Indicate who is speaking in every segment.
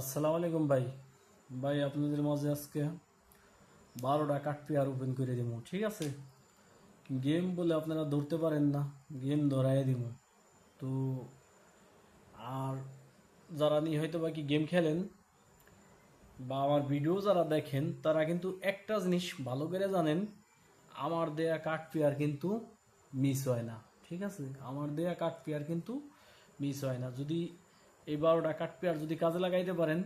Speaker 1: আসসালামু আলাইকুম ভাই ভাই আপনাদের মাঝে আজকে বারোটা আর ওপেন করে দিব ঠিক আছে গেম বলে আপনারা ধরতে পারেন না গেম ধরাই দিব তো আর যারা নিয়ে হয়তো বা কি গেম খেলেন বা আমার ভিডিও যারা দেখেন তারা কিন্তু একটা জিনিস ভালো করে জানেন আমার দেয়া কাঠ পেয়ার কিন্তু মিস হয় না ঠিক আছে আমার দেয়া কাঠ পেয়ার কিন্তু মিস হয় না যদি এই বারোটা কাঠ পেয়ার যদি কাজে লাগাইতে পারেন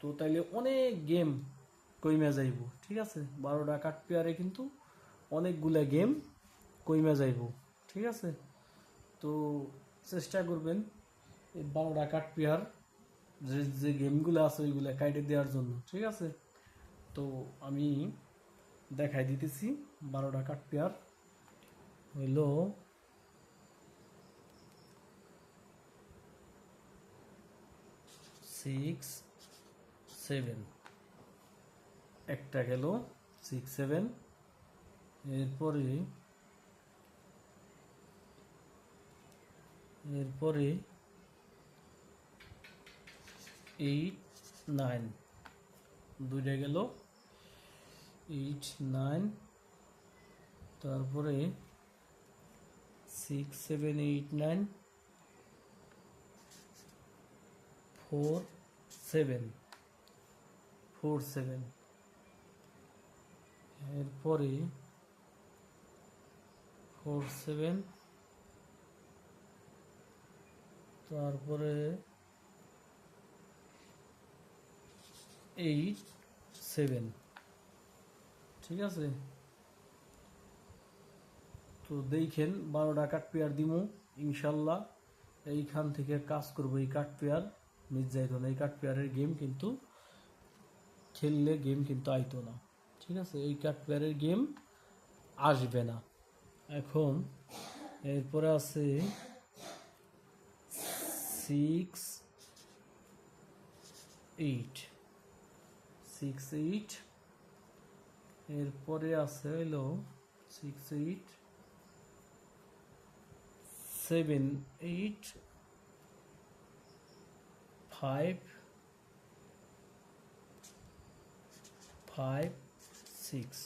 Speaker 1: তো তাইলে অনেক গেম কইমে যাইব ঠিক আছে বারোটা কাঠ পেয়ারে কিন্তু অনেকগুলা গেম কইমে যাইব ঠিক আছে তো চেষ্টা করবেন এই বারোটা কাঠ পেয়ার যে যে গেমগুলো আছে ওইগুলো কাইটে দেওয়ার জন্য ঠিক আছে তো আমি দেখাই দিতেছি বারোটা কাঠ পেয়ার হইলো সিক্স সেভেন একটা গেল সিক্স সেভেন এরপরে এরপরে এইট নাইন দুইটা গেল এইট নাইন তারপরে six seven eight nine four seven four seven এরপরে ফোর সেভেন তারপরে এইট সেভেন ঠিক আছে তো দেখেন বারোটা কাঠ পেয়ার দিমু ইনশাল্লাহ এইখান থেকে কাজ করবো এই কাঠ পেয়ার মির্জা না এই কার্ড পেয়ারের গেম কিন্তু খেললে গেম কিন্তু আইতো না ঠিক আছে এই কার্ড পেয়ারের গেম আসবে না এখন এরপরে আছে সিক্স এইট সিক্স এইট এরপরে আছে হইলো six eight seven eight five five six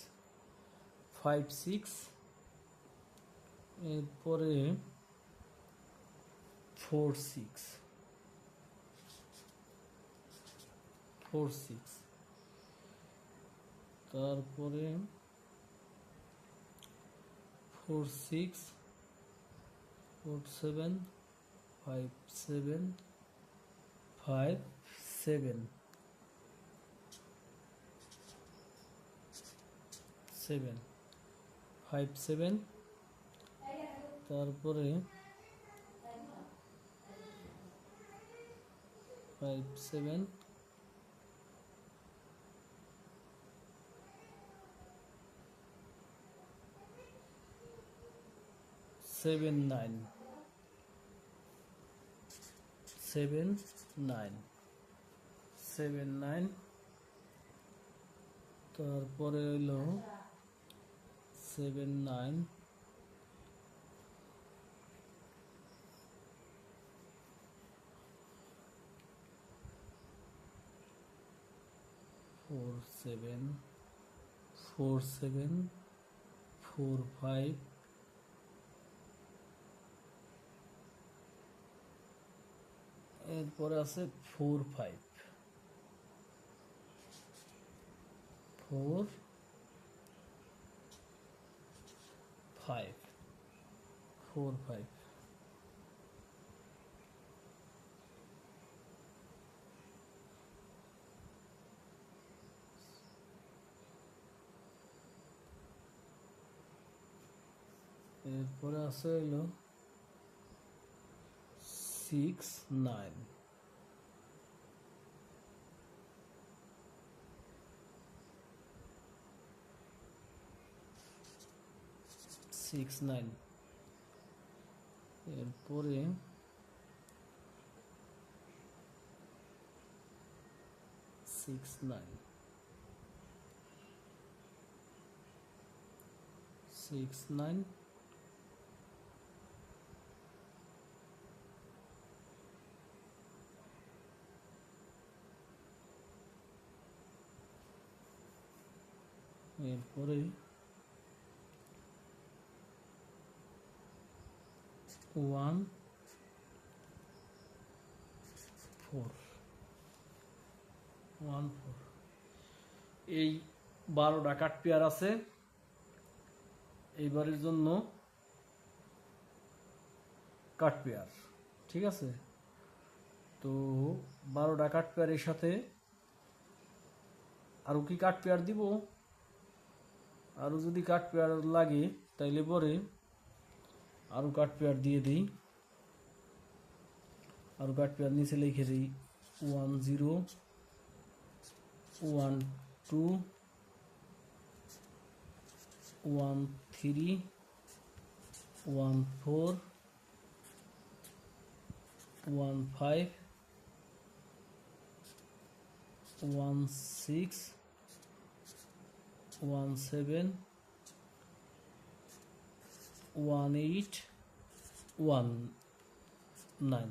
Speaker 1: five six এরপরে ফোর সিক্স ফোর সিক্স তারপরে four six four seven five seven five seven seven five seven তারপরে five seven seven nine seven nine seven nine তারপরে হইল seven nine four seven four seven four five এরপরে আছে four five four five four five এরপরে আছে হলো six nine six nine এরপরে six nine six nine এরপরে ওয়ান ফোর ওয়ান ফোর এই বারোটা কাঠ পেয়ার আছে এইবারের জন্য কাঠ পেয়ার ঠিক আছে তো বারোটা কাঠ পেয়ারের সাথে আরও কি কাঠ পেয়ার দিব আরও যদি কাঠ পেয়ার লাগে তাইলে পরে আরও কাঠ পেয়ার দিয়ে দিই আরও কাঠ পেয়ার নিচে লিখে দিই one zero one two one three one four one five one six one seven one eight one nine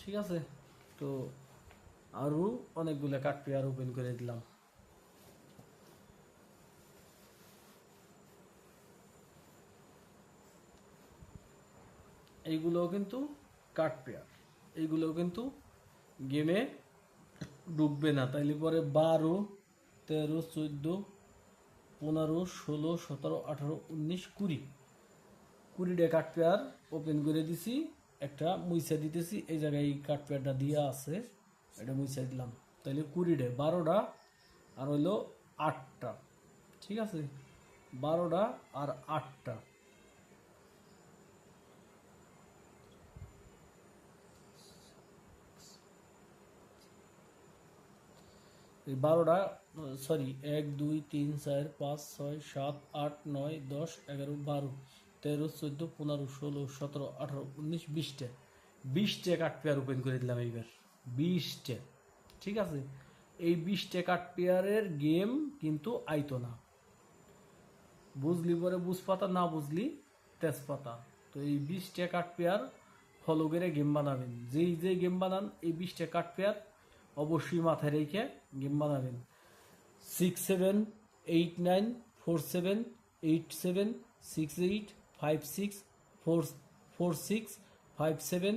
Speaker 1: ঠিক আছে তো আরও অনেকগুলো কার্ড পেয়ার ওপেন করে দিলাম এইগুলোও কিন্তু কার্ড পেয়ার এইগুলোও কিন্তু গেমে ডুববে না তাইলে পরে বারো তেরো চোদ্দো পনেরো ষোলো সতেরো আঠারো উনিশ কুড়ি ডে কাঠ পেয়ার ওপেন করে দিছি একটা মুইসা দিতেছি এই জায়গায় এই কাঠ পেয়ারটা দিয়া আছে এটা মুইসা দিলাম তাহলে ডে বারোটা আর হইলো আটটা ঠিক আছে বারোটা আর আটটা এই বারোটা সরি এক দুই তিন চার পাঁচ ছয় সাত আট নয় দশ এগারো বারো তেরো চোদ্দো পনেরো ষোলো সতেরো আঠারো উনিশ বিশটা বিশটা কাঠ পেয়ার ওপেন করে দিলাম এইবার বিশটা ঠিক আছে এই বিশটা কাঠ পেয়ারের গেম কিন্তু আইতো না বুঝলি পরে বুঝপাতা না বুঝলি তেজপাতা তো এই বিশটা কাঠ পেয়ার ফলো করে গেম বানাবেন যেই যেই গেম বানান এই বিশটা কাঠ পেয়ার অবশ্যই মাথায় রেখে গেম বানাবেন six seven eight nine four seven eight seven six eight five six four four six five seven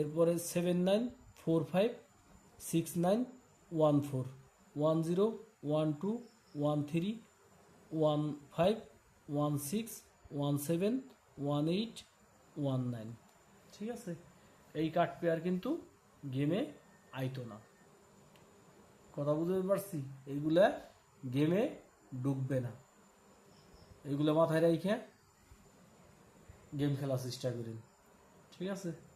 Speaker 1: এরপরে seven nine four five six nine one four one zero one two one three one five one six one seven one eight one nine ঠিক আছে এই card pair কিন্তু গেমে আইতো না কথা বুঝতে পারছি এইগুলা গেমে ডুববে না এইগুলো মাথায় রেখে গেম খেলার চেষ্টা করেন ঠিক আছে